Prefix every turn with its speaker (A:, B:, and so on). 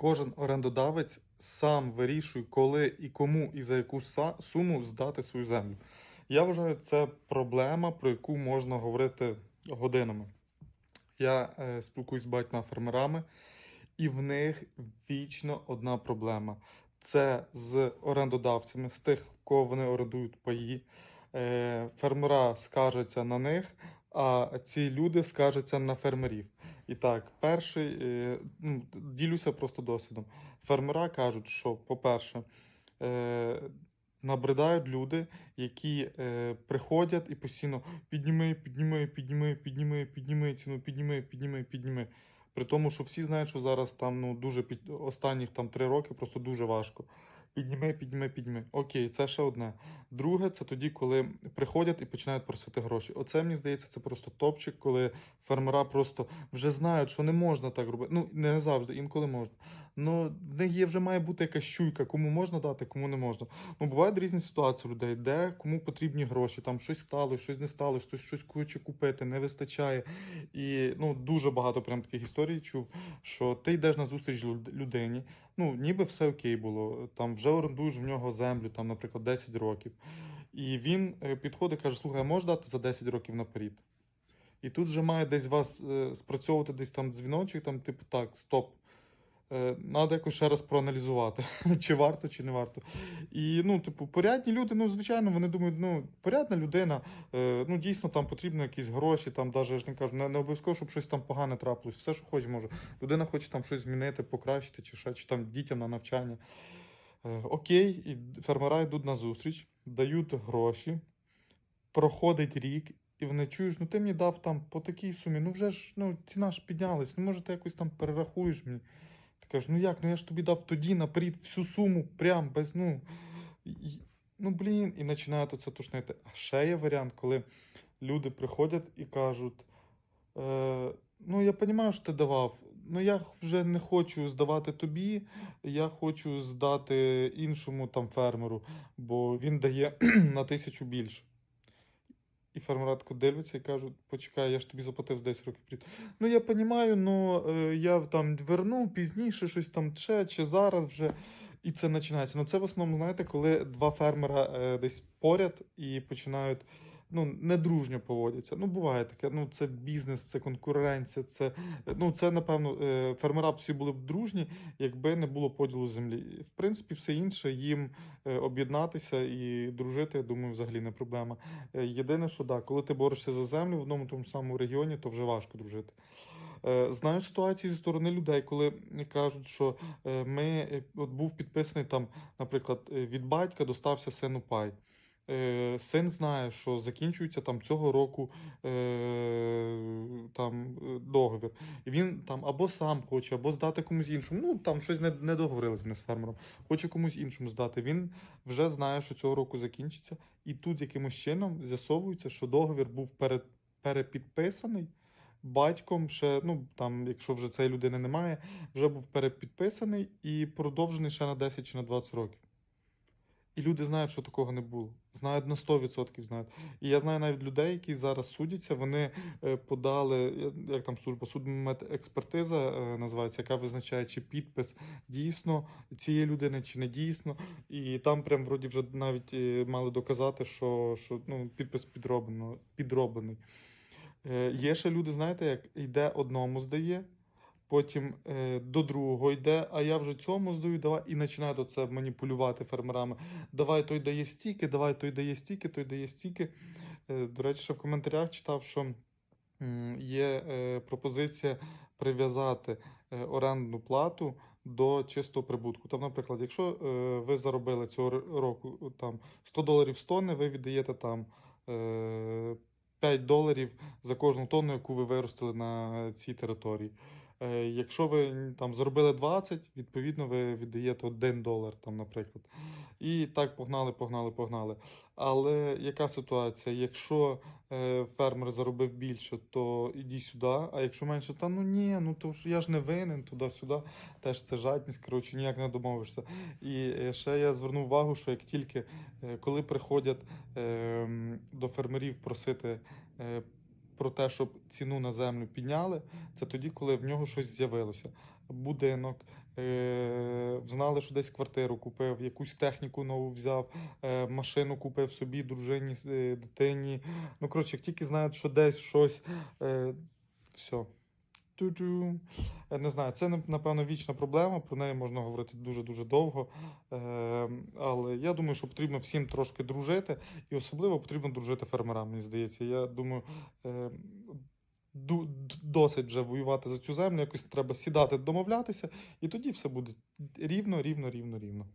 A: Кожен орендодавець сам вирішує, коли і кому і за яку суму здати свою землю. Я вважаю, це проблема, про яку можна говорити годинами. Я е, спілкуюсь з багатьма фермерами, і в них вічно одна проблема: це з орендодавцями, з тих, кого вони орендують паї. Е, фермера скаржаться на них, а ці люди скаржаться на фермерів. І так, перший, е, ну, ділюся просто досвідом. Фермера кажуть, що, по-перше, е, набридають люди, які е, приходять і постійно підніми, підніми, підніми, підніми, підніми ціну, підніми, підніми, підніми. При тому, що всі знають, що зараз там ну дуже під останніх там три роки просто дуже важко. Підніми, підніми, підніми. Окей, це ще одне. Друге, це тоді, коли приходять і починають просити гроші. Оце мені здається, це просто топчик, коли фермера просто вже знають, що не можна так робити. Ну не завжди, інколи можна. Ну в них є вже має бути якась щуйка, кому можна дати, кому не можна. Ну бувають різні ситуації у людей, де кому потрібні гроші, там щось стало, щось не стало, хтось щось хоче купити, не вистачає. І ну дуже багато прям таких історій чув, що ти йдеш на зустріч людині. Ну, ніби все окей було. Там вже орендуєш в нього землю, там, наприклад, 10 років. І він е, підходить каже: слухай, можеш дати за 10 років наперед? І тут вже має десь вас е, спрацьовувати десь там дзвіночок, там, типу, так, стоп. Надо якось ще раз проаналізувати, чи варто, чи не варто. І ну, типу, порядні люди, ну, звичайно, вони думають, ну, порядна людина, е, ну, дійсно там потрібно якісь гроші, там, даже, ж не кажу, не, не обов'язково, щоб щось там погане трапилось, все, що хоче, може. Людина хоче там щось змінити, покращити, чи ще, чи там дітям на навчання. Е, окей, і фермера йдуть на зустріч, дають гроші, проходить рік, і вони чуєш, ну ти мені дав там по такій сумі, ну вже ж ну, ціна ж піднялась, ну може ти якось там перерахуєш мені. Кажеш, ну як, ну я ж тобі дав тоді наперед всю суму, прям без, ну. і- Ну, блін, і починають оце тушнити. А ще є варіант, коли люди приходять і кажуть: е, ну, я розумію, що ти давав, ну я вже не хочу здавати тобі, я хочу здати іншому там фермеру, бо він дає на тисячу більше. І фермератко дивиться і кажуть, почекай, я ж тобі заплатив з 10 років. Ну я розумію, але я там верну пізніше щось там ще, чи зараз вже. І це починається. Ну це в основному, знаєте, коли два фермера е, десь поряд і починають ну, недружньо поводяться. Ну, буває таке. Ну, це бізнес, це конкуренція, це ну, це, напевно, е, фермера б всі були б дружні, якби не було поділу землі. В принципі, все інше їм е, об'єднатися і дружити, я думаю, взагалі не проблема. Е, Єдине, що да, коли ти борешся за землю в одному тому самому регіоні, то вже важко дружити. Знаю ситуації зі сторони людей, коли кажуть, що ми от був підписаний там, наприклад, від батька достався сину пай. Е, Син знає, що закінчується там цього року е, там е, договір. І він там або сам хоче, або здати комусь іншому. Ну там щось не, не договорились ми з фермером. Хоче комусь іншому здати. Він вже знає, що цього року закінчиться, і тут якимось чином з'ясовується, що договір був перед, перепідписаний. Батьком ще, ну там, якщо вже цієї людини немає, вже був перепідписаний і продовжений ще на 10 чи на 20 років. І люди знають, що такого не було. Знають на 100% знають. І я знаю навіть людей, які зараз судяться, вони е, подали, як там служба, судмедекспертиза е, називається, яка визначає, чи підпис дійсно цієї людини, чи не дійсно. І там прям вроді вже навіть е, мали доказати, що, що ну, підпис підроблено, підроблений. Є ще люди, знаєте, як йде одному здає, потім е, до другого йде, а я вже цьому здаю, давай, і починає до це маніпулювати фермерами. Давай той дає стільки, давай той дає стільки, той дає стільки. Е, До речі, ще в коментарях читав, що є е, пропозиція прив'язати е, орендну плату до чистого прибутку. Там, наприклад, якщо е, ви заробили цього року там 100 доларів з тонни, ви віддаєте там. е, 5 доларів за кожну тонну, яку ви виростили на цій території. Е, Якщо ви там заробили 20, відповідно ви віддаєте 1 долар, там, наприклад. І так погнали, погнали, погнали. Але яка ситуація? Якщо е, фермер заробив більше, то іди сюди. А якщо менше, та ну ні, ну то ж я ж не винен туди-сюди. Теж це жадність, коротше, ніяк не домовишся. І е, ще я звернув увагу, що як тільки е, коли приходять е, до фермерів просити е, про те, щоб ціну на землю підняли, це тоді, коли в нього щось з'явилося. Будинок, е, знали, що десь квартиру купив, якусь техніку нову взяв, е, машину купив собі, дружині, е, дитині. Ну, коротше, як тільки знають, що десь щось, е, все. Тю-тю. Е, Не знаю, це напевно вічна проблема. Про неї можна говорити дуже-дуже довго. Е, але я думаю, що потрібно всім трошки дружити, і особливо потрібно дружити фермерам, мені здається. Я думаю, е, досить вже воювати за цю землю. Якось треба сідати, домовлятися, і тоді все буде рівно, рівно, рівно, рівно.